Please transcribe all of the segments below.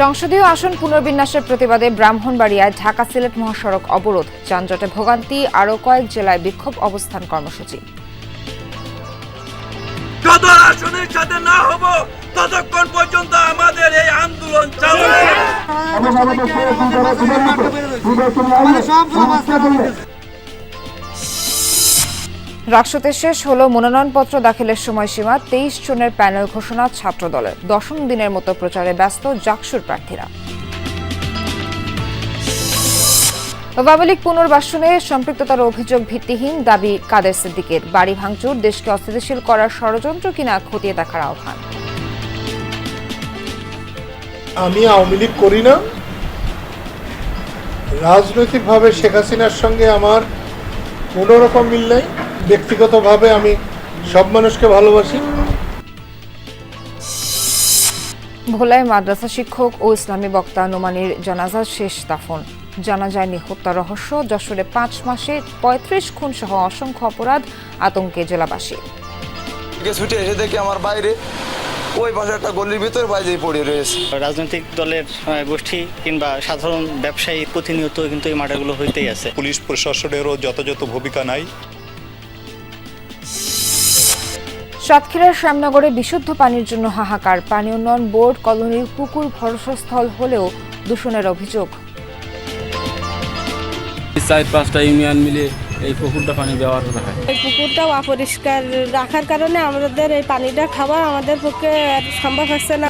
সংসদীয় আসন পুনর্বিন্যাসের প্রতিবাদে ব্রাহ্মণবাড়িয়ায় ঢাকা সিলেট মহাসড়ক অবরোধ। যানজটে ভোগান্তি আরও কয়েক জেলায় বিক্ষোভ অবস্থান কর্মসূচি। যত আসনের সাথে না হব ততক্ষণ পর্যন্ত আমাদের এই আন্দোলন চালু। রাকসুতে শেষ হল মনোনয়নপত্র দাখিলের সময়সীমা। তেইশ জনের প্যানেল ঘোষণা ছাত্রদলের। দশম দিনের মতো প্রচারে ব্যস্ত জাকসুর প্রার্থীরা। আওয়ামী পুনর্বাসনে সম্পৃক্ততার অভিযোগ ভিত্তিহীন দাবি কাদের সিদ্দিকের। বাড়ি ভাঙচুর, দেশকে অস্থিতিশীল করার ষড়যন্ত্র কিনা খতিয়ে দেখার আহ্বান। আমি আওয়ামী লীগ করি না। রাজনৈতিকভাবে শেখ হাসিনার সঙ্গে আমার কোনো রকম মিল নেই। ব্যক্তিগতভাবে আমি সব মানুষকে ভালোবাসি। ভোলায় মাদ্রাসা শিক্ষক ও ইসলামী বক্তা নোমানির জানাজার শেষ দাফন। জানা যায়নি হত্যা রহস্য যশোরে পাঁচ মাসে পঁয়ত্রিশ খুন সহ অসংখ্য অপরাধ আতঙ্কে জেলাবাসী। ছুটে এসে দেখি আমার বাইরে ওই পাশে একটা গলির ভিতর বাইরে পড়ে রয়েছে। রাজনৈতিক দলের গোষ্ঠী কিংবা সাধারণ ব্যবসায়ী প্রতিনিয়ত কিন্তু এই মার্ডারগুলো হইতেই আছে। পুলিশ প্রশাসনেরও যথাযথ ভূমিকা নাই। সাতক্ষীরার শ্যামনগরে বিশুদ্ধ পানির জন্য হাহাকার। পানি উন্নয়ন বোর্ড কলোনির পুকুর ভরসাস্থল হলেও দূষণের অভিযোগ। চার পাঁচটা ইউনিয়ন মিলে এই পুকুরটা পানি ব্যবহার করা হয়। এই পুকুরটাও অপরিষ্কার রাখার কারণে আমাদের এই পানিটা খাওয়া আমাদের পক্ষে সম্ভব হচ্ছে না।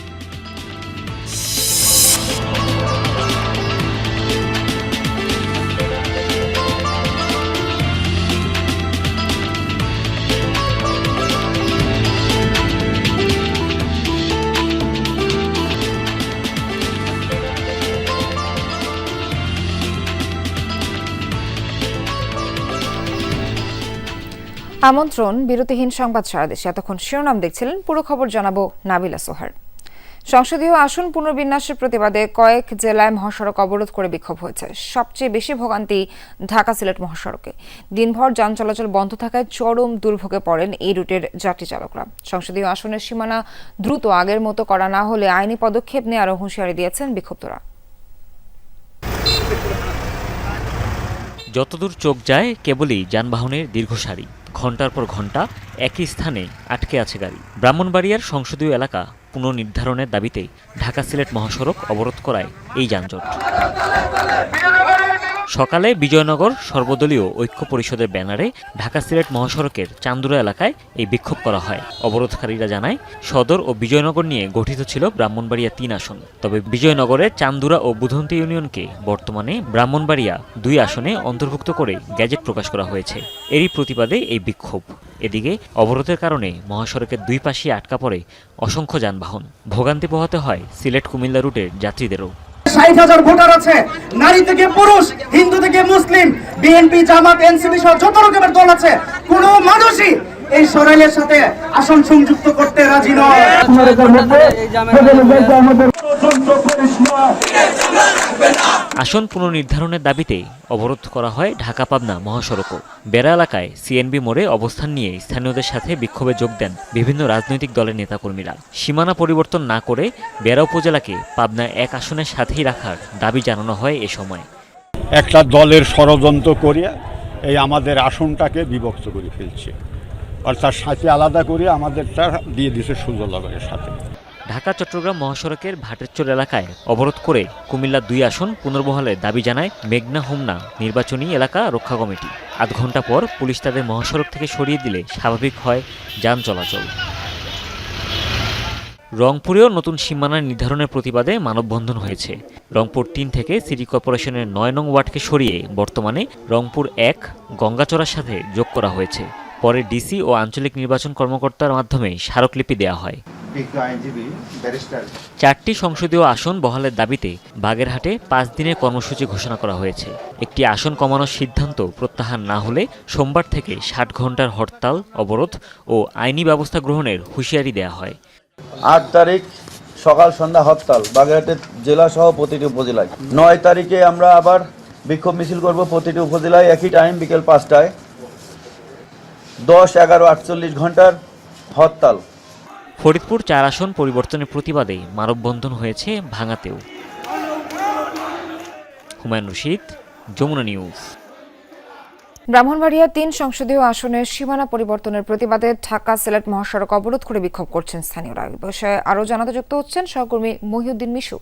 আমন্ত্রণ, বিরতিহীন সংবাদ সারা দেশে। এতক্ষণ শিরোনাম দেখছিলেন পুরো খবর জানাব নাবিলা সোহার। সংসদীয় আসন পুনর্বিন্যাসের প্রতিবাদে কয়েক জেলায় মহাসড়ক অবরোধ করে বিক্ষোভ হয়েছে। সবচেয়ে বেশি ভোগান্তি ঢাকা সিলেট মহাসড়কে। দিনভর যান চলাচল বন্ধ থাকায় চরম দুর্ভোগে পড়েন এই রুটের যাত্রী চালকরা। সংসদীয় আসনের সীমানা দ্রুত আগের মতো করা না হলে আইনি পদক্ষেপ নেওয়ারও হুঁশিয়ারি দিয়েছেন বিক্ষুব্ধরা। যতদূর চোখ যায়, কেবলই যানবাহনের দীর্ঘ সারি ঘণ্টার পর ঘণ্টা একই স্থানে আটকে আছে গাড়ি। ব্রাহ্মণবাড়িয়ার সংসদীয় এলাকা পুনর্নির্ধারণের দাবিতে ঢাকা সিলেট মহাসড়ক অবরোধ করায় এই যানজট। সকালে বিজয়নগর সর্বদলীয় ঐক্য পরিষদের ব্যানারে ঢাকা সিলেট মহাসড়কের চান্দুরা এলাকায় এই বিক্ষোভ করা হয়। অবরোধকারীরা জানায়, সদর ও বিজয়নগর নিয়ে গঠিত ছিল ব্রাহ্মণবাড়িয়া তিন আসন। তবে বিজয়নগরের চান্দুরা ও বুধন্তি ইউনিয়নকে বর্তমানে ব্রাহ্মণবাড়িয়া দুই আসনে অন্তর্ভুক্ত করে গ্যাজেট প্রকাশ করা হয়েছে। এরই প্রতিবাদে এই বিক্ষোভ। এদিকে অবরোধের কারণে মহাসড়কের দুই পাশে আটকা পড়ে অসংখ্য যানবাহন। ভোগান্তি পোহাতে হয় সিলেট কুমিল্লা রুটের যাত্রীদেরও। ষাট হাজার ভোটার আছে। নারী থেকে পুরুষ, হিন্দু থেকে মুসলিম, বিএনপি, জামাত, এনসিপি সহ যত রকমের দল আছে, কোনো মানুষই এই সরাইলের সাথে আসন সংযুক্ত করতে রাজি নয়। আসন পুনর্নির্ধারণের দাবিতে অবরোধ করা হয় ঢাকা পাবনা মহাসড়কও। বেড়া এলাকায় সিএনবি মোড়ে অবস্থান নিয়ে স্থানীয়দের সাথে বিক্ষোভে যোগ দেন বিভিন্ন রাজনৈতিক দলের নেতাকর্মীরা। সীমানা পরিবর্তন না করে বেড়া উপজেলাকে পাবনা এক আসনের সাথেই রাখার দাবি জানানো হয় এ সময়। একটা দলের ষড়যন্ত্র করিয়া এই আমাদের আসনটাকে বিভক্ত করে ফেলছে। অর্থাৎ সাথে আলাদা করে আমাদেরটা দিয়ে দিছে সুজলগরের সাথে। ঢাকা, চট্টগ্রাম মহাসড়কের ভাটেরচর এলাকায় অবরোধ করে কুমিল্লা দুই আসন পুনর্বহালের দাবি জানায় মেঘনা হোমনা নির্বাচনী এলাকা রক্ষা কমিটি। আধ ঘণ্টা পর পুলিশ তাদের মহাসড়ক থেকে সরিয়ে দিলে স্বাভাবিক হয় যান চলাচল। রংপুরেও নতুন সীমানা নির্ধারণের প্রতিবাদে মানববন্ধন হয়েছে। রংপুর তিন থেকে সিটি কর্পোরেশনের নয় নং ওয়ার্ডকে সরিয়ে বর্তমানে রংপুর এক, গঙ্গাচড়ার সাথে যোগ করা হয়েছে। পরে ডিসি ও আঞ্চলিক নির্বাচন কর্মকর্তার মাধ্যমে স্মারকলিপি দেওয়া হয়। চারটি সংসদীয় আসন বহালের দাবিতে বাগেরহাটে পাঁচ দিনের কর্মসূচি ঘোষণা করা হয়েছে। একটি আসন কমানোর সিদ্ধান্ত প্রত্যাহার না হলে সোমবার থেকে ষাট ঘণ্টার হরতাল অবরোধ ও আইনি ব্যবস্থা গ্রহণের হুঁশিয়ারি দেওয়া হয়। আট তারিখ সকাল সন্ধ্যা হরতাল বাগেরহাটের জেলা সহ প্রতিটি উপজেলায়। নয় তারিখে আমরা আবার বিক্ষোভ মিছিল করব প্রতিটি উপজেলায় একই টাইম বিকেল পাঁচটায়। দশ এগারো আটচল্লিশ ঘণ্টার হরতাল। ফরিদপুর চার আসন পরিবর্তনের প্রতিবাদে মানববন্ধন হয়েছে ভাঙাতেও। হুমায়ুন রশিদ যমুনা নিউজ। ব্রাহ্মণবাড়িয়া তিন সংসদীয় আসনের সীমানা পরিবর্তনের প্রতিবাদে ঢাকা সিলেট মহাসড়ক অবরোধ করে বিক্ষোভ করছেন স্থানীয়রা। এ বিষয়ে আরও জানাতে যুক্ত হচ্ছেন সহকর্মী মহিউদ্দিন মিশু।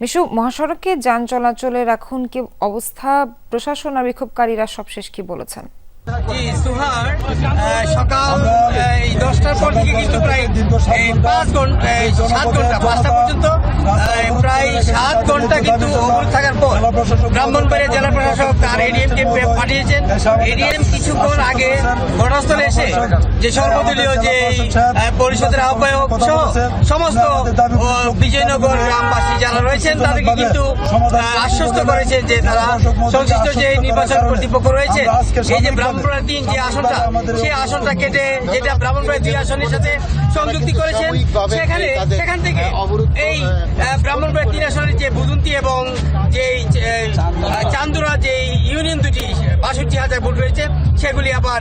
মিশু মহাসড়কে যান চলাচলের এখন কি অবস্থা? প্রশাসন আর বিক্ষোভকারীরা সবশেষ কি বলেছেন? ব্রাহ্মণবাড়িয়া জেলা প্রশাসক এডিএম কে পাঠিয়েছেন। এডিএম কিছুক্ষণ আগে ঘটনাস্থলে এসে যে সর্বদলীয় যে পরিষদের আহ্বায়ক সহ সমস্ত বিজয়নগর গ্রামবাসী যারা রয়েছেন, তাদেরকে কিন্তু আশ্বস্ত করেছে যে তারা সংশ্লিষ্ট যে নির্বাচন কর্তৃপক্ষ রয়েছে, এই যে ব্রাহ্মণবাড়িয়া তিন যে আসনটা সেই আসনটা কেটে যেটা ব্রাহ্মণবাড়িয়া দুই আসনের সাথে সংযুক্তি করেছেন সেখানে সেখান থেকে এই আহ, ব্রাহ্মণবাড়িয়া তিন আসনের যে বুদন্তি এবং যে চান্দুরা যে ইউনিয়ন দুটি বাষট্টি হাজার ভোট রয়েছে সেগুলি আবার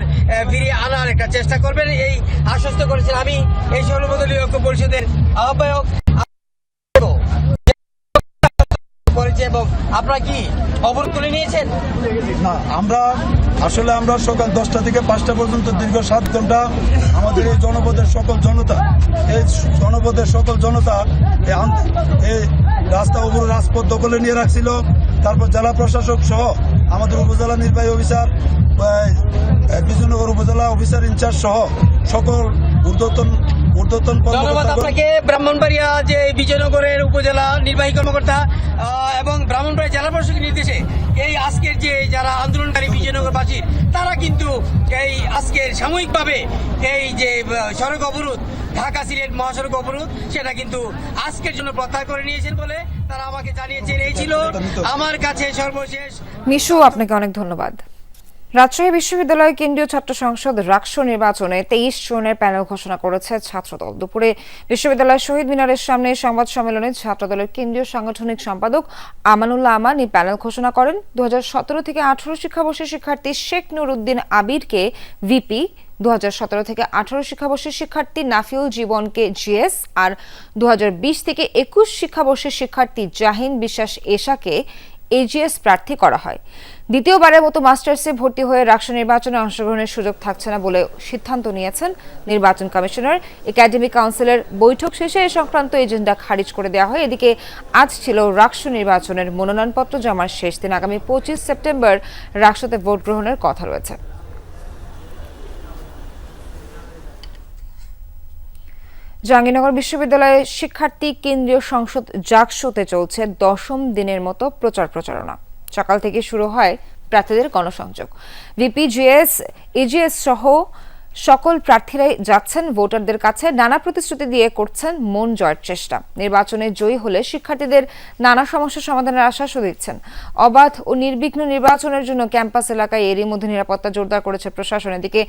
ফিরিয়ে আনার একটা চেষ্টা করবেন। এই আশ্বস্ত করেছেন আমি এই সর্বদলীয় ঐক্য পরিষদের আহ্বায়ক। করেছে এবং আপনারা কি অবরোধ তুলে নিয়েছেন? না আমরা আসলে আমরা সকাল দশটা থেকে পাঁচটা পর্যন্ত দীর্ঘ সাত ঘণ্টা আমাদের এই জনপদের সকল জনতা এই জনপদের সকল জনতা এই রাস্তা উপর রাজপথ দখলে নিয়ে রাখছিল। তারপর জেলা প্রশাসক সহ আমাদের উপজেলা নির্বাহী অফিসার আহ, বিজয়নগর উপজেলা অফিসার ইনচার্জ সহ সকল ঊর্ধ্বতন ঊর্ধ্বতন ধন্যবাদ আপনাকে। ব্রাহ্মণবাড়িয়া যে বিজয়নগরের উপজেলা নির্বাহী কর্মকর্তা এবং ব্রাহ্মণবাড়িয়া জেলা প্রশাসকের নির্দেশে এই আজকের যে যারা আন্দোলনকারী বিজয়নগরবাসী তারা কিন্তু এই আজকের সাময়িকভাবে এই যে সড়ক অবরোধ ঢাকা সিলেট মহাসড়ক অবরোধ সেটা কিন্তু আজকের জন্য প্রত্যাহার করে নিয়েছেন বলে তারা আমাকে জানিয়েছেন। এই ছিল আমার কাছে সর্বশেষ। মিশু আপনাকে অনেক ধন্যবাদ। রাজশাহী বিশ্ববিদ্যালয় কেন্দ্রীয় ছাত্র সংসদ রাকসু নির্বাচনে তেইশ জনের প্যানেল ঘোষণা করেছে ছাত্রদল। দুপুরে বিশ্ববিদ্যালয়ের শহীদ মিনারের সামনে সংবাদ সম্মেলনে ছাত্রদলের কেন্দ্রীয় সাংগঠনিক সম্পাদক আমানুল্লাহ আমান এই প্যানেল ঘোষণা করেন। দুহাজার সতেরো থেকে আঠারো শিক্ষাবর্ষের শিক্ষার্থী শেখ নুরুদ্দিন আবিরকে ভিপি দু হাজার সতেরো থেকে আঠারো শিক্ষাবর্ষের শিক্ষার্থী নাফিউল জীবনকে জিএস আর দু হাজার বিশ থেকে একুশ শিক্ষাবর্ষের শিক্ষার্থী জাহিন বিশ্বাস এশাকে এজিএস প্রার্থী করা হয়। দ্বিতীয়বারের মতো মাস্টার্সে ভর্তি হয়ে রাষ্ট্র নির্বাচনে অংশগ্রহণের সুযোগ থাকছে না বলে সিদ্ধান্ত নিয়েছেন নির্বাচন কমিশনার। একাডেমিক কাউন্সিলের বৈঠক শেষে এ সংক্রান্ত এজেন্ডা খারিজ করে দেওয়া হয়। এদিকে আজ ছিল রাষ্ট্র নির্বাচনের মনোনয়নপত্র জমার শেষ দিন। আগামী পঁচিশ সেপ্টেম্বর রাষ্ট্রতে ভোট গ্রহণের কথা রয়েছে। জাহাঙ্গীরনগর বিশ্ববিদ্যালয়ের শিক্ষার্থী কেন্দ্রীয় সংসদ জাকসোতে চলছে দশম দিনের মতো প্রচার প্রচারণা। সকাল থেকে শুরু হয় প্রার্থীদের গণসংযোগ ভিপিজিএস এজিএস সহ সকল প্রার্থীরাই যাচ্ছেন ভোটারদের কাছে। নানা প্রতিশ্রুতি দিয়ে করছেন মন জয়ের চেষ্টা। নির্বাচনে জয়ী হলে শিক্ষার্থীদের নানা সমস্যা সমাধানের আশ্বাসও দিচ্ছেন। অবাধ ও নির্বিঘ্ন নির্বাচনের জন্য ক্যাম্পাস এলাকায় এরই মধ্যে নিরাপত্তা জোরদার করেছে প্রশাসন। এদিকে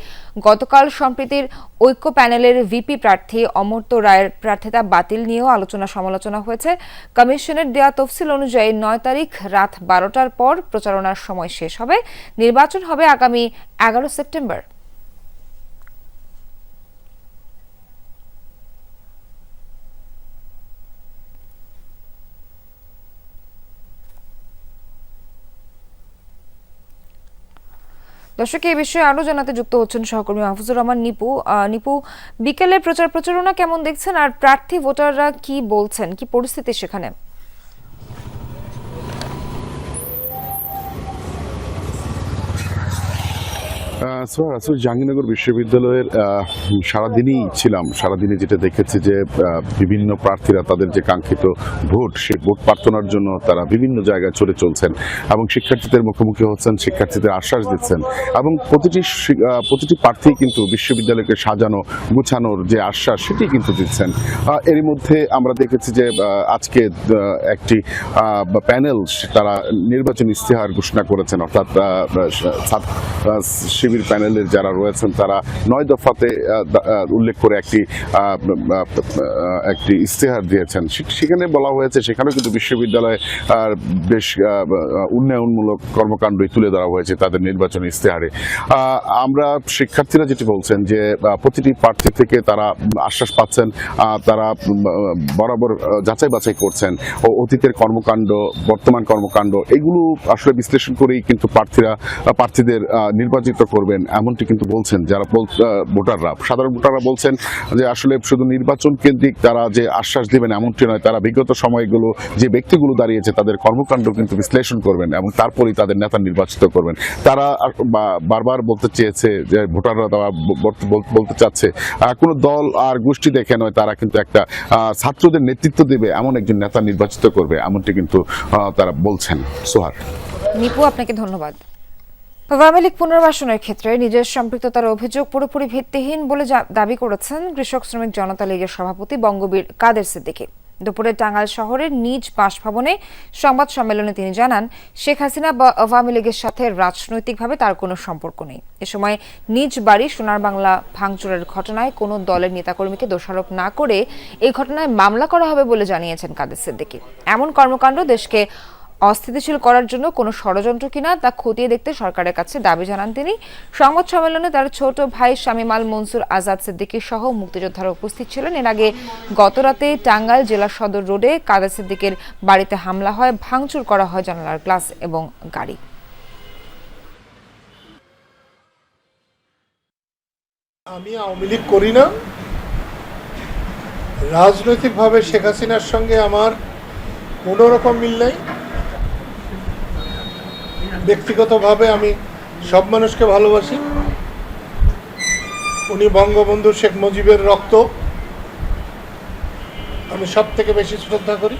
গতকাল সম্প্রীতির ঐক্য প্যানেলের ভিপি প্রার্থী অমর্ত্য রায়ের প্রার্থিতা বাতিল নিয়েও আলোচনা সমালোচনা হয়েছে। কমিশনের দেয়া তফসিল অনুযায়ী নয় তারিখ রাত বারোটার পর প্রচারণার সময় শেষ হবে। নির্বাচন হবে আগামী এগারো সেপ্টেম্বর। দর্শক, এই বিষয়ে আরও জানাতে যুক্ত হচ্ছেন সহকর্মী মাহফুজুর রহমান নিপু। নিপু বিকেলে প্রচার প্রচারণা কেমন দেখছেন? আর প্রার্থী ভোটাররা কি বলছেন? কি পরিস্থিতি সেখানে? সোহার আসলে জাহাঙ্গীরনগর বিশ্ববিদ্যালয়ের সারাদিনই ছিলাম। সারাদিনে যেটা দেখেছি যে বিভিন্ন প্রার্থীরা তাদের যে কাঙ্ক্ষিত ভোট সেই ভোট প্রার্থনার জন্য তারা বিভিন্ন জায়গায় চলে চলছেন এবং শিক্ষার্থীদের মুখোমুখি হচ্ছেন, শিক্ষার্থীদের আশ্বাস দিচ্ছেন এবং প্রতিটি প্রতিটি প্রার্থী কিন্তু বিশ্ববিদ্যালয়কে সাজানো, গুছানোর যে আশ্বাস, সেটি কিন্তু দিচ্ছেন। এরই মধ্যে আমরা দেখেছি যে আজকে একটি প্যানেল তারা নির্বাচন ইস্তেহার ঘোষণা করেছেন, অর্থাৎ শিবির প্যানেলের যারা রয়েছেন, তারা নয় দফাতে উল্লেখ করে একটি একটি ইস্তেহার দিয়েছেন। সেখানে বলা হয়েছে, সেখানেও কিন্তু বিশ্ববিদ্যালয়ে বেশ উন্নয়নমূলক কর্মকাণ্ডই তুলে ধরা হয়েছে তাদের নির্বাচনী ইস্তেহারে আমরা শিক্ষার্থীরা যেটি বলছেন যে প্রতিটি প্রার্থী থেকে তারা আশ্বাস পাচ্ছেন তারা বরাবর যাচাই বাছাই করছেন, ও অতীতের কর্মকাণ্ড, বর্তমান কর্মকাণ্ড, এগুলো আসলে বিশ্লেষণ করেই কিন্তু প্রার্থীরা প্রার্থীদের নির্বাচিত করবেন, এমনটি কিন্তু বলছেন যারা ভোটাররা। সাধারণ ভোটাররা বলছেন যে আসলে শুধু নির্বাচন কেন্দ্রিক তারা যে আশ্বাস দিবেন এমনটি নয়, তারা বিগত সময়গুলো যে ব্যক্তিগুলো দাঁড়িয়েছে তাদের কর্মকাণ্ড কিন্তু বিশ্লেষণ করবেন এবং তারপরেই তাদের নেতা নির্বাচিত করবেন। তারা বারবার বলতে চেয়েছে যে ভোটাররা তারা বলতে চাচ্ছে। কোনো দল আর গোষ্ঠী দেখে নয়, তারা কিন্তু একটা ছাত্রদের নেতৃত্ব দেবে, এমন একজন নেতা নির্বাচিত করবে, এমনটি কিন্তু তারা বলছেন। সোহার। নিপু, আপনাকে ধন্যবাদ। আওয়ামী লীগ পুনর্বাসনের ক্ষেত্রে নিজের সম্পৃক্ততার অভিযোগ পুরোপুরি ভিত্তিহীন বলে দাবি করেছেন কৃষক শ্রমিক জনতা লীগের সভাপতি বঙ্গবীর কাদের সিদ্দিকী। দুপুরে টাঙ্গাইল শহরের নিজ বাসভবনে সংবাদ সম্মেলনে তিনি জানান, শেখ হাসিনা বা আওয়ামী লীগের সাথে রাজনৈতিকভাবে তার কোনো সম্পর্ক নেই। এ সময় নিজ বাড়ি সোনার বাংলা ভাঙচুরের ঘটনায় কোনো দলের নেতাকর্মীকে দোষারোপ না করে এই ঘটনায় মামলা করা হবে বলে জানিয়েছেন কাদের সিদ্দিকী। এমন কর্মকাণ্ড দেশকে অস্থিতিশীল করার জন্য কোনো ষড়যন্ত্র কিনা তা খতিয়ে দেখতে সরকারের কাছে দাবি জানান তিনি। সংবাদ সম্মেলনে তার ছোট ভাই শামিমাল মনসুর আজাদ সিদ্দিকী সহ মুক্তিযোদ্ধারা উপস্থিত ছিলেন। এর আগে গতরাতে টাঙ্গাইল জেলা সদর রোডে কাদের সিদ্দিকের বাড়িতে হামলা হয়, ভাঙচুর করা হয় জানালার গ্লাস এবং গাড়ি। আমি আওয়ামী লীগ করি না। রাজনৈতিকভাবে শেখ হাসিনার সঙ্গে আমার কোনো রকম মিল নেই। ব্যক্তিগতভাবে আমি সব মানুষকে ভালোবাসি। উনি বঙ্গবন্ধু শেখ মুজিবের রক্ত। আমি সব থেকে বেশি শ্রদ্ধা করি।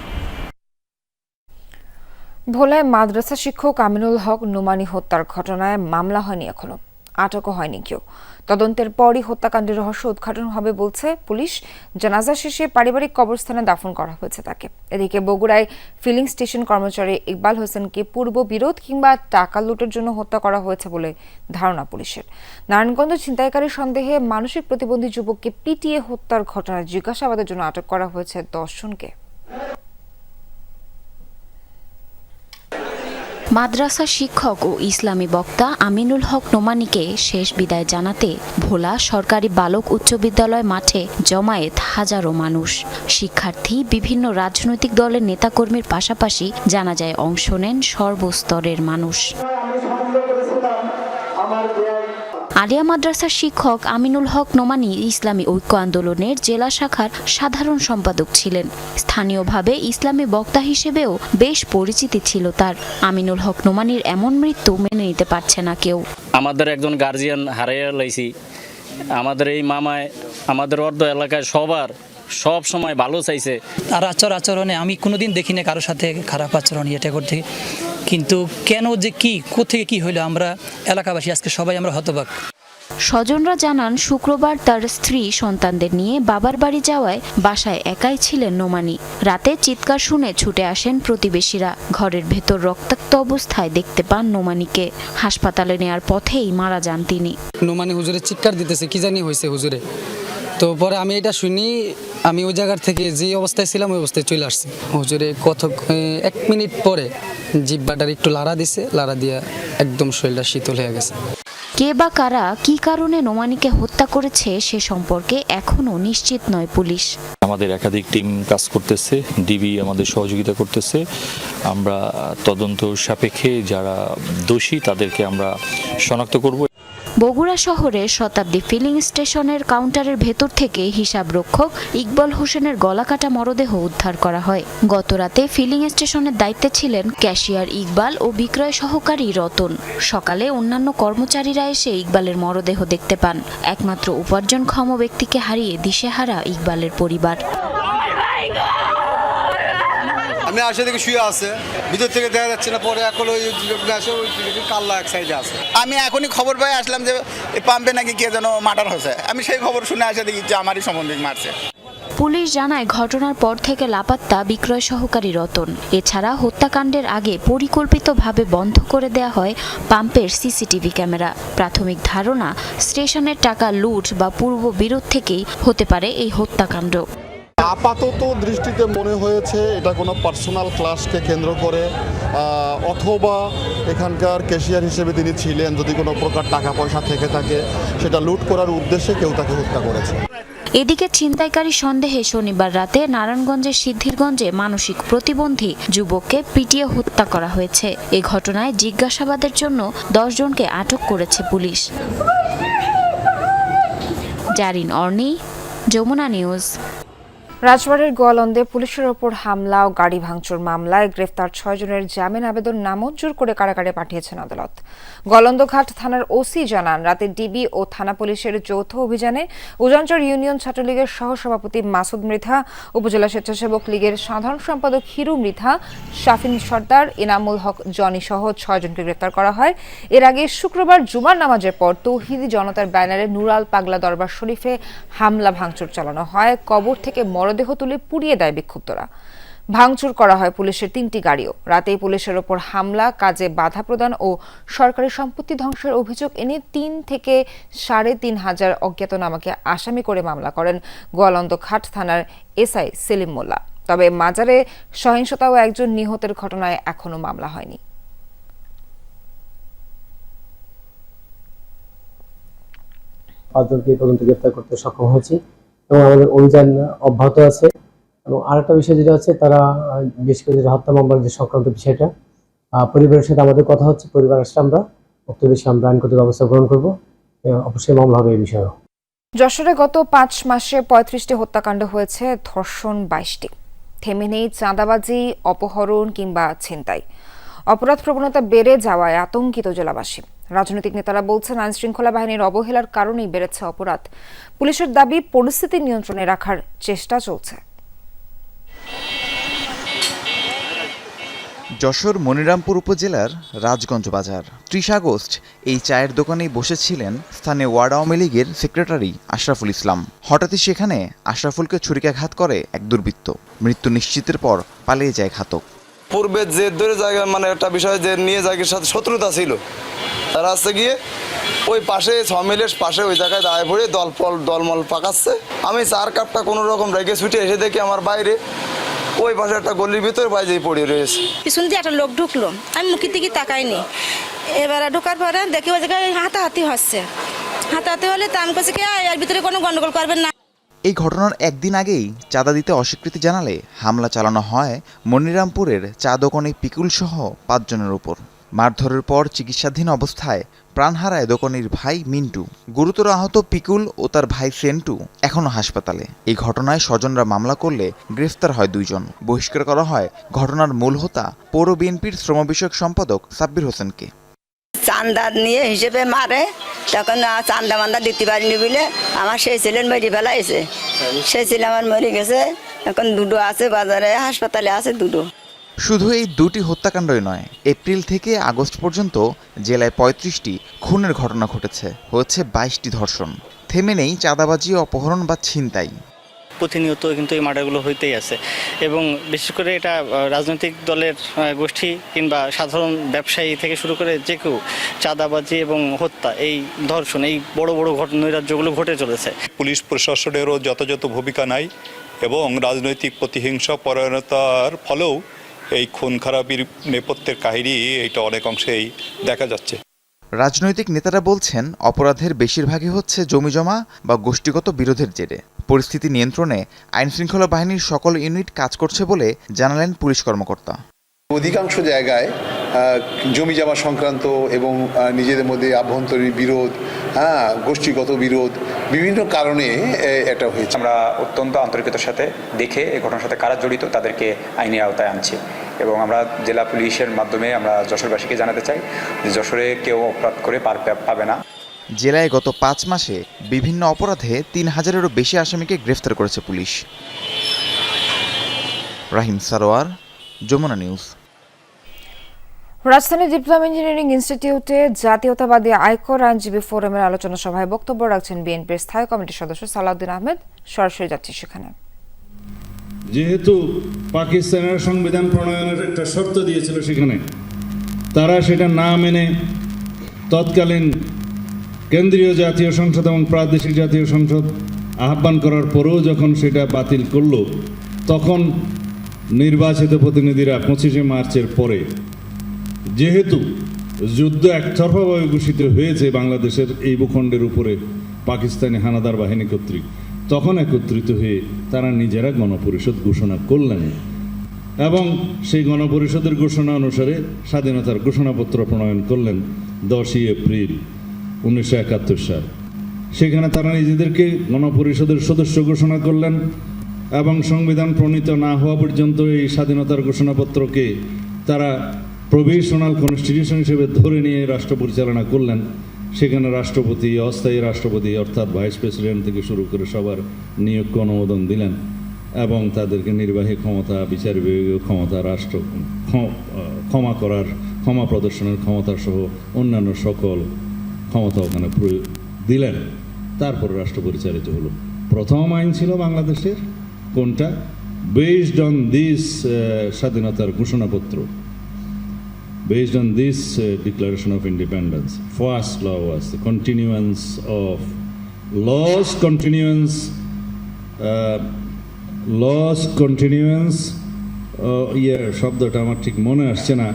ভোলায় মাদ্রাসা শিক্ষক আমিনুল হক নোমানি হত্যার ঘটনায় মামলা হয়নি এখনও। আটকও হয়নি কেউ। তদন্তের পরই হত্যাকাণ্ডের রহস্য উদ্ঘাটন হবে বলছে পুলিশ। জানাজা শেষে পারিবারিক কবরস্থানে দাফন করা হয়েছে তাকে। এদিকে বগুড়ায় ফিলিং স্টেশন কর্মচারী ইকবাল হোসেনকে পূর্ব বিরোধ কিংবা টাকা লুটের জন্য হত্যা করা হয়েছে বলে ধারণা পুলিশের। নারায়ণগঞ্জ ছিনতাইকারী সন্দেহে মানসিক প্রতিবন্ধী যুবককে পিটিয়ে হত্যার ঘটনায় জিজ্ঞাসাবাদের জন্য আটক করা হয়েছে দশ মাদ্রাসা শিক্ষক ও ইসলামী বক্তা আমিনুল হক নোমানিকে শেষ বিদায় জানাতে ভোলা সরকারি বালক উচ্চ বিদ্যালয় মাঠে জমায়েত হাজারো মানুষ। শিক্ষার্থী বিভিন্ন রাজনৈতিক দলের নেতাকর্মীর পাশাপাশি জানাজায় অংশ নেন সর্বস্তরের মানুষ। আলিয়া মাদ্রাসার শিক্ষক আমিনুল হক নোমানি ইসলামী ঐক্য আন্দোলনের জেলা শাখার সাধারণ সম্পাদক ছিলেন। স্থানীয়ভাবে ইসলামী বক্তা হিসেবেও বেশ পরিচিতি ছিল তার। আমিনুল হক নোমানির এমন মৃত্যু মেনে নিতে পারছে না কেউ। আমাদের একজন গার্জিয়ান হারাইয়া লাইছি। আমাদের এই মামায় আমাদের অর্ধ এলাকায় সবার সব সময় ভালো চাইছে। আর আচার আচরণে আমি কোনোদিন দেখি না কারোর সাথে খারাপ আচরণ এটা করতে। কিন্তু কেন যে কি কোথেকে কি হইল আমরা এলাকাবাসী আজকে সবাই আমরা হতবাক। স্বজনরা জানান শুক্রবার তার স্ত্রী সন্তানদের নিয়ে বাবার বাড়ি যাওয়ায় বাসায় একাই ছিলেন নোমানি। রাতে চিৎকার শুনে ছুটে আসেন প্রতিবেশীরা। ঘরের ভেতর রক্তাক্ত অবস্থায় দেখতে পান নোমানিকে। হাসপাতালে নেয়ার পথেই মারা যান তিনি। নোমানি হুজুরে চিৎকার দিতেছে কি জানি হয়েছে হুজুরে। তো পরে আমি এটা শুনি আমি ওই জায়গার থেকে যে অবস্থায় ছিলাম ওই অবস্থায় চলে আসছি। হুজুরে কত এক মিনিট পরে জিব্বাটার একটু লাড়া দিছে লাড়া দিয়ে একদম শরীরটা শীতল হয়ে গেছে। কে বা কারা কি কারণে নোমানিকে হত্যা করেছে সে সম্পর্কে এখনও নিশ্চিত নয় পুলিশ। আমাদের একাধিক টিম কাজ করতেছে ডিবি আমাদের সহযোগিতা করতেছে। আমরা তদন্ত সাপেক্ষে যারা দোষী তাদেরকে আমরা শনাক্ত করব বগুড়া শহরে শতাব্দী ফিলিং স্টেশনের কাউন্টারের ভেতর থেকে হিসাব রক্ষক ইকবাল হোসেনের গলাকাটা মরদেহ উদ্ধার করা হয়। গতরাতে ফিলিং স্টেশনের দায়িত্বে ছিলেন ক্যাশিয়ার ইকবাল ও বিক্রয় সহকারী রতন। সকালে অন্যান্য কর্মচারীরা এসে ইকবালের মরদেহ দেখতে পান। একমাত্র উপার্জনক্ষম ব্যক্তিকে হারিয়ে দিশেহারা ইকবালের পরিবার। আমি আসে দেখি শুয়ে আছে। ভিতর থেকে দেখা যাচ্ছে না পরে এখন ওই আসে ওই কাল্লা এক সাইডে আছে। আমি এখনই খবর পাই আসলাম যে পাম্পে নাকি কে যেন মার্ডার হয়েছে। আমি সেই খবর শুনে আসে দেখি যে আমারই সম্বন্ধে মারছে। পুলিশ জানায় ঘটনার পর থেকে লাপাত্তা বিক্রয় সহকারী রতন। এছাড়া হত্যাকাণ্ডের আগে পরিকল্পিতভাবে বন্ধ করে দেয়া হয় পাম্পের সিসিটিভি ক্যামেরা। প্রাথমিক ধারণা স্টেশনের টাকা লুট বা পূর্ব বিরোধ থেকেই হতে পারে এই হত্যাকাণ্ড। আপাতত দৃষ্টিতে মনে হয়েছে এটা কোনো পার্সোনাল ক্লাসকে কেন্দ্র করে অথবা এখানকার ক্যাশিয়ার হিসেবে তিনি ছিলেন, যদি কোনো প্রকার টাকা পয়সা থেকে থাকে, সেটা লুট করার উদ্দেশ্যে কেউ তাকে হত্যা করেছে। এদিকে ছিনতাইকারী সন্দেহে শনিবার রাতে নারায়ণগঞ্জের সিদ্ধিরগঞ্জে মানসিক প্রতিবন্ধী যুবককে পিটিয়ে হত্যা করা হয়েছে। এ ঘটনায় জিজ্ঞাসাবাদের জন্য জনকে আটক করেছে পুলিশ। জারিন অর্নি, যমুনা নিউজ। রাজবাড়ীর গোয়ালন্দে পুলিশের ওপর হামলা ও গাড়ি ভাঙচুর মামলায় গ্রেফতার ছয়জনের জামিন আবেদন নামঞ্জুর করে কারাগারে পাঠিয়েছেন আদালত। গলন্দঘাট থানার ওসি জানান, রাতে ডিবি ও থানা পুলিশের যৌথ অভিযানে উজানচর ইউনিয়ন ছাত্রলীগের সহসভাপতি মাসুদ মৃধা, উপজেলা স্বেচ্ছাসেবক লীগের সাধারণ সম্পাদক হিরু মৃধা, শাফিন সর্দার ইনামুল হক, জনি সহ ছয়জনকে গ্রেফতার করা হয়। এর আগে শুক্রবার জুমার নামাজের পর তৌহিদি জনতার ব্যানারে নুরাল পাগলা দরবার শরীফে হামলা ভাঙচুর চালানো হয়। কবর থেকে মরদেহ তুলে পুড়িয়ে দেয় বিক্ষুব্ধরা। ভাঙচুর করা হয় পুলিশের তিনটি গাড়িও। রাতেই পুলিশের ওপর হামলা, কাজে বাধা প্রদান ও সরকারি সম্পত্তি ধ্বংসের অভিযোগ এনে তিন থেকে সাড়ে তিন হাজার অজ্ঞাতনামাকে আসামি করে মামলা করেন গোয়ালন্দ খাট থানার এসআই সেলিম মোল্লা। তবে মাজারে সহিংসতা ও একজন নিহতের ঘটনায় এখনও মামলা হয়নি। পাঁচজনকে এই পর্যন্ত গ্রেপ্তার করতে সক্ষম হয়েছি। এবং আমাদের অভিযান অব্যাহত আছে। এবং আরেকটা বিষয় যেটা হচ্ছে তারা করে যেটা হত্যা মামলার যে সংক্রান্ত বিষয়টা পরিবারের সাথে আমাদের কথা হচ্ছে, পরিবার আসলে আমরা উক্ত বিষয়ে আমরা আইনগত ব্যবস্থা গ্রহণ করব। অবশ্যই মামলা হবে এই বিষয়েও। যশোরে গত পাঁচ মাসে পঁয়ত্রিশটি হত্যাকাণ্ড হয়েছে, ধর্ষণ বাইশটি। থেমে নেই চাঁদাবাজি, অপহরণ কিংবা ছিনতাই। অপরাধ প্রবণতা বেড়ে যাওয়ায় আতঙ্কিত জেলাবাসী। রাজনৈতিক নেতারা বলছেন আইন শৃঙ্খলা বাহিনীর অবহেলার কারণেই বেড়েছে অপরাধ। পুলিশের দাবি, পরিস্থিতি নিয়ন্ত্রণে রাখার চেষ্টা চলছে। যশোর মনিরামপুর উপজেলার রাজগঞ্জ বাজার। ত্রিশ আগস্ট এই চায়ের দোকানেই বসেছিলেন স্থানীয় ওয়ার্ড আওয়ামী লীগের সেক্রেটারি আশরাফুল ইসলাম। হঠাৎই সেখানে আশরাফুলকে ছুরিকাঘাত করে এক দুর্বৃত্ত। মৃত্যু নিশ্চিতের পর পালিয়ে যায় ঘাতক। পূর্বে যে ধরে জায়গা মানে একটা বিষয় যে নিয়ে জায়গার সাথে শত্রুতা ছিল তারা আসছে গিয়ে ওই পাশে সমিলের পাশে ওই জায়গায় দায় ভরে দল ফল দলমল পাকাচ্ছে। আমি চার কাপটা কোনো রকম রেখে ছুটে এসে দেখি আমার বাইরে ওই পাশে একটা গলির ভিতরে বাইরেই পড়ে রয়েছে। পিছন একটা লোক ঢুকলো। আমি মুখের দিকে তাকাইনি। এবারে ঢোকার পরে দেখি ওই জায়গায় হাতাহাতি হচ্ছে। হাতাহাতি হলে তা আমি কাছে কি "আয়, এর ভিতরে কোনো গন্ডগোল করবেন না। এই ঘটনার একদিন আগেই চাঁদা দিতে অস্বীকৃতি জানালে হামলা চালানো হয় মনিরামপুরের চা দোকানে পিকুল সহ পাঁচজনের উপর। মারধরের পর চিকিৎসাধীন অবস্থায় প্রাণ হারায় দোকানির ভাই মিন্টু, গুরুতর আহত পিকুল ও তার ভাই সেন্টু এখনও হাসপাতালে। এই ঘটনায় স্বজনরা মামলা করলে গ্রেফতার হয় দুইজন। বহিষ্কার করা হয় ঘটনার মূল হোতা পৌর বিএনপির শ্রম বিষয়ক সম্পাদক সাব্বির হোসেনকে। চান্দা নিয়ে হিসেবে মারে, তখন চান্দা মান্দা দিতে পারিনি বলে আমার সেই ছেলের মেরে ফেলাইছে সেই ছেলে আমার মরে গেছে, এখন দুটো আছে, বাজারে, হাসপাতালে আছে দুটো। শুধু এই দুটি হত্যাকাণ্ডই নয়, এপ্রিল থেকে আগস্ট পর্যন্ত জেলায় পঁয়ত্রিশটি খুনের ঘটনা ঘটেছে, হয়েছে বাইশটি ধর্ষণ। থেমে নেই চাঁদাবাজি, অপহরণ বা ছিনতাই। প্রতিনিয়ত কিন্তু এই মার্ডারগুলো হইতেই আছে। এবং বিশেষ করে এটা রাজনৈতিক দলের গোষ্ঠী কিংবা সাধারণ ব্যবসায়ী থেকে শুরু করে যে কেউ চাঁদাবাজি এবং হত্যা এই ধর্ষণ এই বড় বড় ঘট নৈরাজ্যগুলো ঘটে চলেছে। পুলিশ প্রশাসনেরও যথাযথ ভূমিকা নাই এবং রাজনৈতিক প্রতিহিংসা পরায়ণতার ফলেও এই খুন খারাপির নেপথ্যের কাহিনী এটা অনেক অংশেই দেখা যাচ্ছে। রাজনৈতিক নেতারা বলছেন অপরাধের বেশিরভাগই হচ্ছে জমিজমা বা গোষ্ঠীগত বিরোধের জেরে। পরিস্থিতি নিয়ন্ত্রণে আইনশৃঙ্খলা বাহিনীর সকল ইউনিট কাজ করছে বলে জানালেন পুলিশ কর্মকর্তা। অধিকাংশ জায়গায় জমি জমা সংক্রান্ত এবং নিজেদের মধ্যে আভ্যন্তরীণ বিরোধ হ্যাঁ গোষ্ঠীগত বিরোধ বিভিন্ন কারণে এটা হয়েছে। আমরা অত্যন্ত আন্তরিকতার সাথে দেখে এই ঘটনার সাথে কারা জড়িত তাদেরকে আইনের আওতায় আনছি। এবং আমরা জেলা পুলিশের মাধ্যমে আমরা যশোরবাসীকে জানাতে চাই যে যশোরে কেউ অপরাধ করে পার পাবে না। জেলায় গত পাঁচ মাসে বিভিন্ন অপরাধে তিন হাজারেরও বেশি আসামিকে গ্রেফতার করেছে পুলিশ। রাহিম সারোয়ার যমুনা নিউজ। রাজধানী ডিপ্লোমা ইঞ্জিনিয়ারিং ইনস্টিটিউটে জাতীয়তাবাদী আয়কর আইনজীবী ফোরামের আলোচনা সভায় বক্তব্য রাখছেন বিএনপির স্থায়ী কমিটির সদস্য সালাউদ্দিন আহমেদ। সরাসরি যাচ্ছি সেখানে। যেহেতু পাকিস্তানের সংবিধান প্রণয়নের একটা শর্ত দিয়েছিল সেখানে তারা সেটা না মেনে তৎকালীন কেন্দ্রীয় জাতীয় সংসদ এবং প্রাদেশিক জাতীয় সংসদ আহ্বান করার পরেও যখন সেটা বাতিল করল, তখন নির্বাচিত প্রতিনিধিরা পঁচিশে মার্চের পরে, যেহেতু যুদ্ধ একতরফাভাবে ঘোষিত হয়েছে বাংলাদেশের এই ভূখণ্ডের উপরে পাকিস্তানি হানাদার বাহিনী কর্তৃক, তখন একত্রিত হয়ে তারা নিজেরা গণপরিষদ ঘোষণা করলেন এবং সেই গণপরিষদের ঘোষণা অনুসারে স্বাধীনতার ঘোষণাপত্র প্রণয়ন করলেন দশই এপ্রিল। উনিশশো একাত্তর সাল। সেখানে তারা নিজেদেরকে গণপরিষদের সদস্য ঘোষণা করলেন এবং সংবিধান প্রণীত না হওয়া পর্যন্ত এই স্বাধীনতার ঘোষণাপত্রকে তারা প্রভিশনাল কনস্টিটিউশন হিসেবে ধরে নিয়ে রাষ্ট্র পরিচালনা করলেন। সেখানে রাষ্ট্রপতি, অস্থায়ী রাষ্ট্রপতি অর্থাৎ ভাইস প্রেসিডেন্ট থেকে শুরু করে সবার নিয়োগ অনুমোদন দিলেন এবং তাদেরকে নির্বাহী ক্ষমতা, বিচার বিভাগীয় ক্ষমতা, রাষ্ট্র ক্ষ- ক্ষমা করার, ক্ষমা প্রদর্শনের ক্ষমতা সহ অন্যান্য সকল ক্ষমতা ওখানে দিলেন। তারপর রাষ্ট্র পরিচালিত হলো। প্রথম আইন ছিল বাংলাদেশের, কোনটা? বেসড অন দিস স্বাধীনতার ঘোষণাপত্র। Based on this declaration of independence first law was continuance of laws continuance laws continuance ইয়ে শব্দটা আমার ঠিক মনে আসছে না।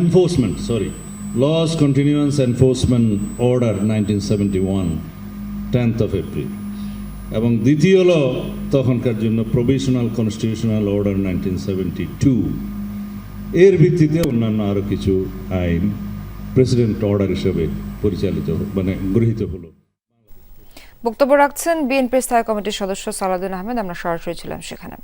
Enforcement sorry enforcement order nineteen seventy one tenth of April এবং দ্বিতীয় ল তখনকার জন্য provisional constitutional order nineteen seventy two এর ভিত্তিতে অন্যান্য আরও কিছু আইন প্রেসিডেন্ট অর্ডার হিসেবে পরিচালিত মানে গৃহীত হলো। বক্তব্য রাখছেন বিএনপি স্থায়ী কমিটির সদস্য সালাউদ্দিন আহমেদ, আমরা সরাসরি ছিলাম সেখানে।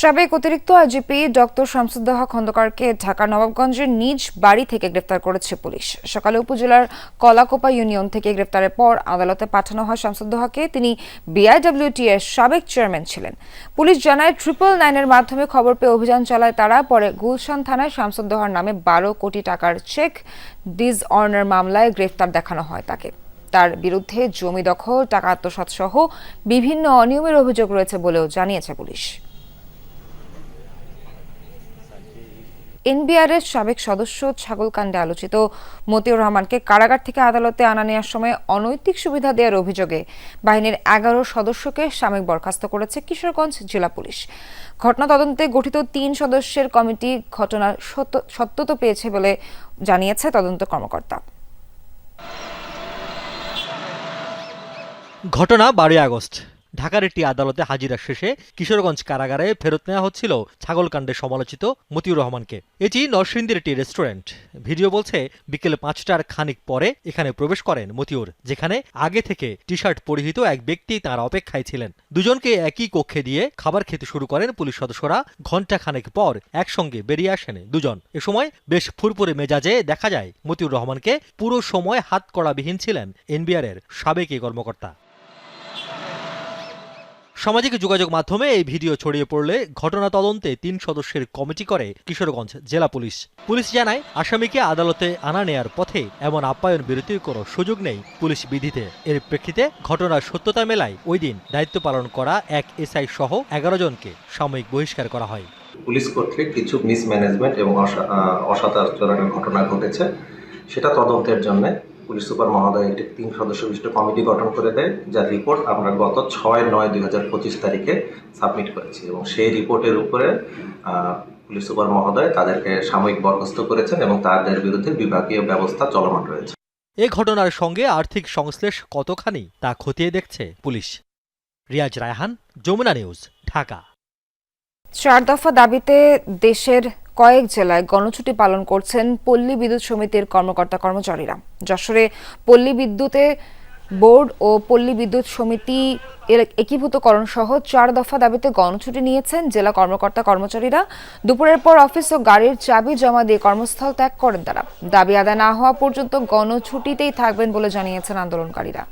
সাবেক অতিরিক্ত আইজিপি ডক্টর শামসুদ্দোহা খন্দকারকে ঢাকা নবাবগঞ্জের নিজ বাড়ি থেকে গ্রেফতার করেছে পুলিশ। সকালে উপজেলার কলাকোপা ইউনিয়ন থেকে গ্রেফতারের পর আদালতে পাঠানো হয় শামসুদ্দোহাকে। তিনি বিআইডব্লিউটি এর সাবেক চেয়ারম্যান ছিলেন। পুলিশ জানায়, ট্রিপল নাইনের মাধ্যমে খবর পেয়ে অভিযান চালায় তারা। পরে গুলশান থানায় শামসুদ্দোহার নামে বারো কোটি টাকার চেক ডিজ অর্নার মামলায় গ্রেফতার দেখানো হয় তাকে। তার বিরুদ্ধে জমি দখল, টাকা আত্মসাৎ সহ বিভিন্ন অনিয়মের অভিযোগ রয়েছে বলেও জানিয়েছে পুলিশ। এনবিআরের সাবেক সদস্য ছাগলকাণ্ডে আলোচিত। মতিউর রহমানকে কারাগার থেকে আদালতে আনা নেওয়ার সময় অনৈতিক সুবিধা দেওয়ার অভিযোগে বাহিনীর এগারো সদস্যকে সাময়িক বরখাস্ত করেছে কিশোরগঞ্জ জেলা পুলিশ। ঘটনা তদন্তে গঠিত তিন সদস্যের কমিটি ঘটনার সত্য- সত্যতা পেয়েছে বলে জানিয়েছে তদন্ত কর্মকর্তা। ঘটনা বারোই আগস্ট। ঢাকার একটি আদালতে হাজিরা শেষে কিশোরগঞ্জ কারাগারে ফেরত নেওয়া হচ্ছিল ছাগলকাণ্ডে সমালোচিত মতিউর রহমানকে। এটি নরসিংদীর একটি রেস্টুরেন্ট। ভিডিও বলছে, বিকেল পাঁচটার খানিক পরে এখানে প্রবেশ করেন মতিউর, যেখানে আগে থেকে টি শার্ট পরিহিত এক ব্যক্তি তাঁর অপেক্ষায় ছিলেন। দুজনকে একই কক্ষে দিয়ে খাবার খেতে শুরু করেন পুলিশ সদস্যরা। ঘণ্টা খানেক পর একসঙ্গে বেরিয়ে আসেন দুজন। এ সময় বেশ ফুরফুরে মেজাজে দেখা যায় মতিউর রহমানকে পুরো সময় হাত কড়াবিহীন ছিলেন এনবিআরের সাবেক কর্মকর্তা। সামাজিক যোগাযোগ মাধ্যমে এই ভিডিও ছড়িয়ে পড়লে ঘটনা তদন্তে তিন সদস্যের কমিটি করে কিশোরগঞ্জ জেলা পুলিশ। পুলিশ জানায় আসামিকে আদালতে আনা নেয়ার পথে এমন আপ্যায়ন বিরতির কোনো সুযোগ নেই পুলিশ বিধিতে। এর প্রেক্ষিতে ঘটনার সত্যতা মেলায় ওই দিন দায়িত্ব পালন করা এক এসআই সহ এগারো জনকে সাময়িক বহিষ্কার করা হয়। পুলিশ কর্তৃক কিছু মিসম্যানেজমেন্ট এবং অসা- আহ, অসদাচরণের ঘটনা ঘটেছে। সেটা তদন্তের জন্য পুলিশ সুপার মহোদয় একটি তিন সদস্য বিশিষ্ট কমিটি গঠন করে দেয়, যার রিপোর্ট আমরা গত ছয় নয় দুই হাজার পঁচিশ তারিখে সাবমিট করেছি এবং সেই রিপোর্টের উপরে পুলিশ সুপার মহোদয় তাদেরকে সাময়িক বরখাস্ত করেছেন এবং তাদের বিরুদ্ধে বিভাগীয় ব্যবস্থা চলমান রয়েছে। এ ঘটনার সঙ্গে আর্থিক সংশ্লেষ কতখানি তা খতিয়ে দেখছে পুলিশ। রিয়াজ রায়হান, যমুনা নিউজ, ঢাকা। চার দফা দাবিতে দেশের কয়েক জেলায় গণছুটি পালন করছেন পল্লী বিদ্যুৎ সমিতির কর্মকর্তা কর্মচারীরা। যশোরে পল্লী বিদ্যুতে বোর্ড ও পল্লী বিদ্যুৎ সমিতি একীভূতকরণ সহ চার দফা দাবিতে গণছুটি নিয়েছেন জেলা কর্মকর্তা কর্মচারীরা। দুপুরের পর অফিস ও গাড়ির চাবি জমা দিয়ে কর্মস্থল ত্যাগ করেন তারা। দাবি আদায় না হওয়া পর্যন্ত গণছুটিতেই থাকবেন বলে জানিয়েছেন আন্দোলনকারীরা।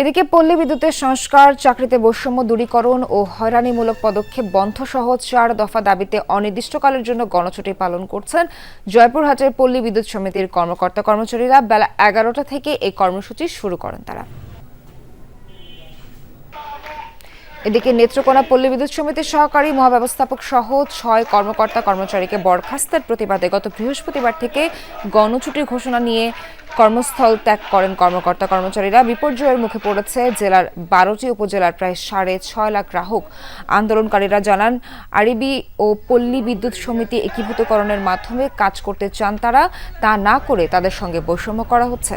এদিকে পল্লী বিদ্যুতের সংস্কার, চাকরিতে বৈষম্য, দূরীকরণ ও হয়রানিমূলক পদক্ষেপ বন্ধ সহ চার দফা দাবিতে অনির্দিষ্টকালের জন্য গণছুটি পালন করছেন জয়পুরহাটের পল্লী বিদ্যুৎ সমিতির কর্মকর্তা কর্মচারীরা বেলা এগারোটা থেকে এই কর্মসূচি শুরু করেন তারা। এদিকে নেত্রকোনা পল্লী বিদ্যুৎ সমিতির সহকারী মহাব্যবস্থাপক সহ ছয় কর্মকর্তা কর্মচারীকে বরখাস্তের প্রতিবাদে গত বৃহস্পতিবার থেকে গণছুটির ঘোষণা নিয়ে কর্মস্থল ত্যাগ করেন কর্মকর্তা কর্মচারীরা। বিপর্যয়ের মুখে পড়েছে জেলার বারোটি উপজেলার প্রায় সাড়ে ছয় লাখ গ্রাহক। আন্দোলনকারীরা জানান আরিবি ও পল্লী বিদ্যুৎ সমিতি একীভূতকরণের মাধ্যমে কাজ করতে চান তারা, তা না করে তাদের সঙ্গে বৈষম্য করা হচ্ছে।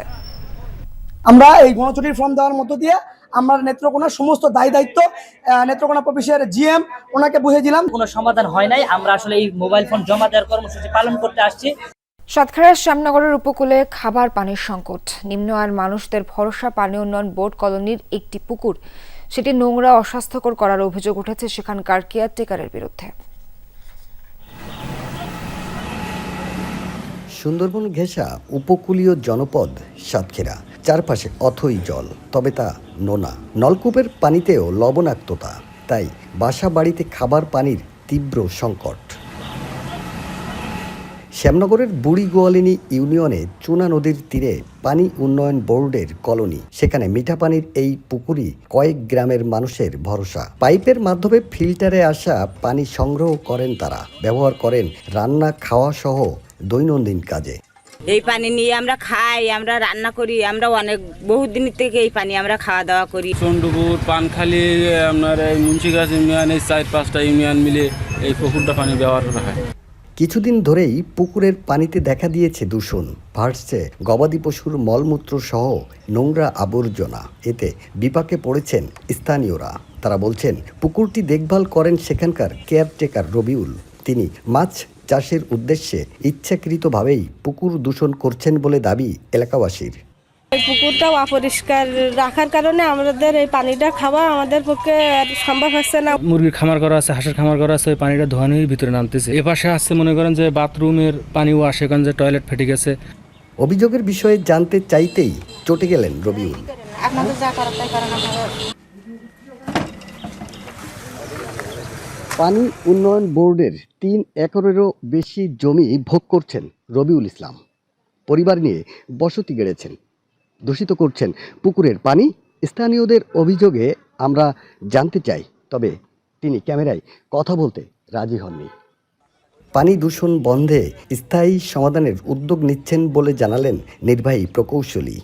আমরা এই গণছুটির ফর্ম দেওয়ার মধ্য দিয়ে আমরা নেত্রকোনার সমস্ত দায় দায়িত্ব আহ, নেত্রকোনা অফিসের জিএম ওনাকে বুঝিয়ে দিলাম। কোনো সমাধান হয় নাই। আমরা আসলে এই মোবাইল ফোন জমা দেওয়ার কর্মসূচি পালন করতে আসছি। সাতক্ষীরার শ্যামনগরের উপকূলে খাবার পানির সংকট। নিম্ন আর মানুষদের ভরসা পানি উন্নয়ন বোর্ড কলোনির একটি পুকুর। সেটি নোংরা অস্বাস্থ্যকর করার অভিযোগ উঠেছে সেখানকার কেয়ারটেকারের বিরুদ্ধে। সুন্দরবন ঘেঁষা উপকূলীয় জনপদ সাতক্ষীরা। চারপাশে অথই জল, তবে তা নোনা। নলকূপের পানিতেও লবণাক্ততা, তাই বাসা বাড়িতে খাবার পানির তীব্র সংকট। শ্যামনগরের বুড়ি গোয়ালিনী ইউনিয়নে চুনা নদীর তীরে পানি উন্নয়ন বোর্ডের কলোনি। সেখানে মিঠা পানির এই পুকুরি কয়েক গ্রামের মানুষের ভরসা। পাইপের মাধ্যমে ফিল্টারে আসা পানি সংগ্রহ করেন তারা। ব্যবহার করেন রান্না, খাওয়া সহ দৈনন্দিন কাজে। এই পানি নিয়ে আমরা খাই আমরা রান্না করি আমরা অনেক বহুত দিন থেকে এই পানি আমরা খাওয়া দাওয়া করি। চন্ডুপুর পানখালি আপনার এই মুন্সিগাছ ইউনিয়ন এই চার পাঁচটা ইউনিয়ন মিলে এই পুকুরটা পানি ব্যবহার করা হয়। কিছুদিন ধরেই পুকুরের পানিতে দেখা দিয়েছে দূষণ ভাসছে গবাদি পশুর মলমূত্র সহ নোংরা আবর্জনা। এতে বিপাকে পড়েছেন স্থানীয়রা। তারা বলছেন পুকুরটি দেখভাল করেন সেখানকার কেয়ারটেকার রবিউল। তিনি মাছ চাষের উদ্দেশ্যে ইচ্ছাকৃতভাবেই পুকুর দূষণ করছেন বলে দাবি এলাকাবাসীর। এই পুকুরটাও অপরিষ্কার রাখার কারণে আমাদের এই পানিটা খাওয়া আমাদের পক্ষে সম্ভব হচ্ছে না। মুরগির খামার করা আছে হাঁসের খামার করা আছে ওই পানিটা ধোয়ানির ভিতরে নামতেছে। এ পাশে আসছে মনে করেন যে বাথরুমের পানিও আসে কারণ যে টয়লেট ফেটে গেছে। অভিযোগের বিষয়ে জানতে চাইতেই চটে গেলেন রবিউল। আপনাদের যা করার তাই করেন আপনারা। পানি উন্নয়ন বোর্ডের তিন একরেরও বেশি জমি ভোগ করছেন রবিউল ইসলাম। পরিবার নিয়ে বসতি গেড়েছেন, দূষিত করছেন পুকুরের পানি। স্থানীয়দের অভিযোগে আমরা জানতে চাই, তবে তিনি ক্যামেরায় কথা বলতে রাজি হননি। পানি দূষণ বন্ধে স্থায়ী সমাধানের উদ্যোগ নিচ্ছেন বলে জানালেন নির্বাহী প্রকৌশলী।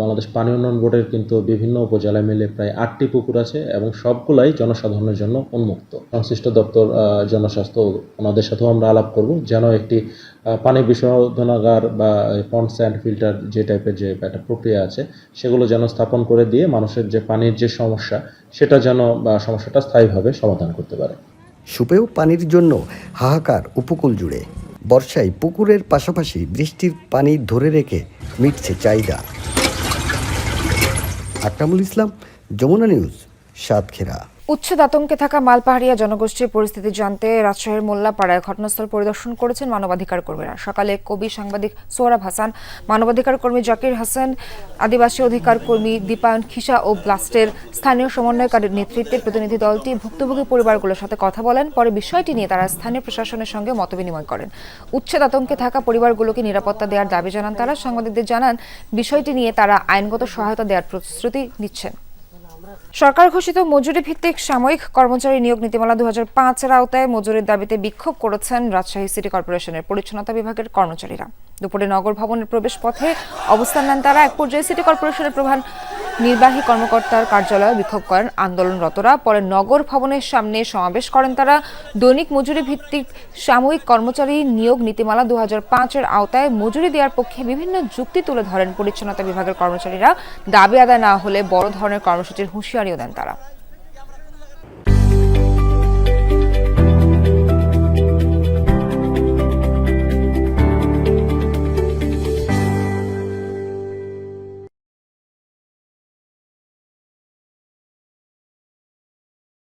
বাংলাদেশ পানি উন্নয়ন বোর্ডের কিন্তু বিভিন্ন উপজেলায় মিলে প্রায় আটটি পুকুর আছে এবং সবগুলাই জনসাধারণের জন্য উন্মুক্ত। সংশ্লিষ্ট দপ্তর জনস্বাস্থ্য ওনাদের সাথেও আমরা আলাপ করব যেন একটি পানি বিশোধনাগার বা পন্ড স্যান্ড ফিল্টার যে টাইপের যে একটা প্রক্রিয়া আছে, সেগুলো যেন স্থাপন করে দিয়ে মানুষের যে পানির যে সমস্যা, সেটা যেন, বা সমস্যাটা স্থায়ীভাবে সমাধান করতে পারে। সুপেয় পানির জন্য হাহাকার উপকূল জুড়ে। বর্ষায় পুকুরের পাশাপাশি বৃষ্টির পানি ধরে রেখে মিটছে চাহিদা। আকরামুল ইসলাম যমুনা নিউজ সাতক্ষীরা। উচ্ছেদ আতঙ্কে থাকা মালপাহাড়িয়া জনগোষ্ঠীর পরিস্থিতি জানতে রাজশাহীর মোল্লাপাড়ায় ঘটনাস্থল পরিদর্শন করেছেন মানবাধিকার কর্মীরা। সকালে কবি সাংবাদিক সোহরাব হাসান, মানবাধিকার কর্মী জাকির হাসান, আদিবাসী অধিকার কর্মী দীপায়ন খিসা ও ব্লাস্টের স্থানীয় সমন্বয়কারীর নেতৃত্বে প্রতিনিধি দলটি ভুক্তভোগী পরিবারগুলোর সাথে কথা বলেন। পরে বিষয়টি নিয়ে তারা স্থানীয় প্রশাসনের সঙ্গে মতবিনিময় করেন। উচ্ছেদ আতঙ্কে থাকা পরিবারগুলোকে নিরাপত্তা দেওয়ার দাবি জানান তারা। সাংবাদিকদের জানান, বিষয়টি নিয়ে তারা আইনগত সহায়তা দেওয়ার প্রতিশ্রুতি নিচ্ছেন। সরকার ঘোষিত মজুরি ভিত্তিক সাময়িক কর্মচারী নিয়োগ নীতিমালা দু পাঁচের আওতায় মজুরির দাবিতে বিক্ষোভ করেছেন রাজশাহী সিটি কর্পোরেশনের পরিচ্ছন্নতা বিভাগের কর্মচারীরা। দুপুরে নগর ভবনের প্রবেশ পথে অবস্থান নেন তারা। এক পর্যায়ে সিটি কর্পোরেশনের প্রধান নির্বাহী কর্মকর্তার কার্যালয়ে বিক্ষোভ করেন আন্দোলনরতরা। পরে নগর ভবনের সামনে সমাবেশ করেন তারা। দৈনিক মজুরি ভিত্তিক সাময়িক কর্মচারী নিয়োগ নীতিমালা দু হাজার পাঁচের আওতায় মজুরি দেওয়ার পক্ষে বিভিন্ন যুক্তি তুলে ধরেন। পরিচ্ছন্নতা বিভাগের কর্মচারীরা দাবি আদায় না হলে বড় ধরনের কর্মসূচির হুঁশিয়ারিও দেন তারা।